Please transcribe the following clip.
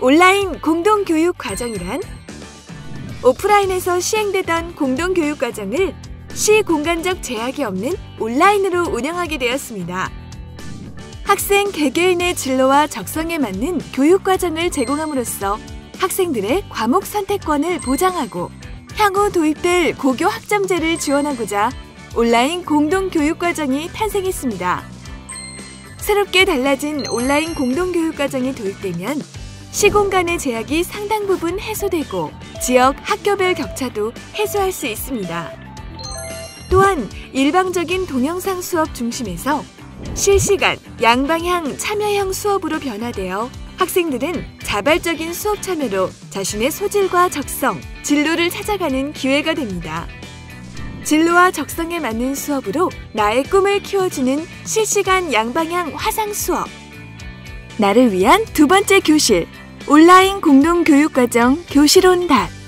온라인 공동교육 과정이란 오프라인에서 시행되던 공동교육 과정을 시 공간적 제약이 없는 온라인으로 운영하게 되었습니다. 학생 개개인의 진로와 적성에 맞는 교육 과정을 제공함으로써 학생들의 과목 선택권을 보장하고 향후 도입될 고교 학점제를 지원하고자 온라인 공동교육 과정이 탄생했습니다. 새롭게 달라진 온라인 공동교육 과정이 도입되면 시공간의 제약이 상당 부분 해소되고 지역 학교별 격차도 해소할 수 있습니다. 또한 일방적인 동영상 수업 중심에서 실시간 양방향 참여형 수업으로 변화되어 학생들은 자발적인 수업 참여로 자신의 소질과 적성, 진로를 찾아가는 기회가 됩니다. 진로와 적성에 맞는 수업으로 나의 꿈을 키워주는 실시간 양방향 화상 수업. 나를 위한 두 번째 교실, 온라인 공동교육과정 교실온닷.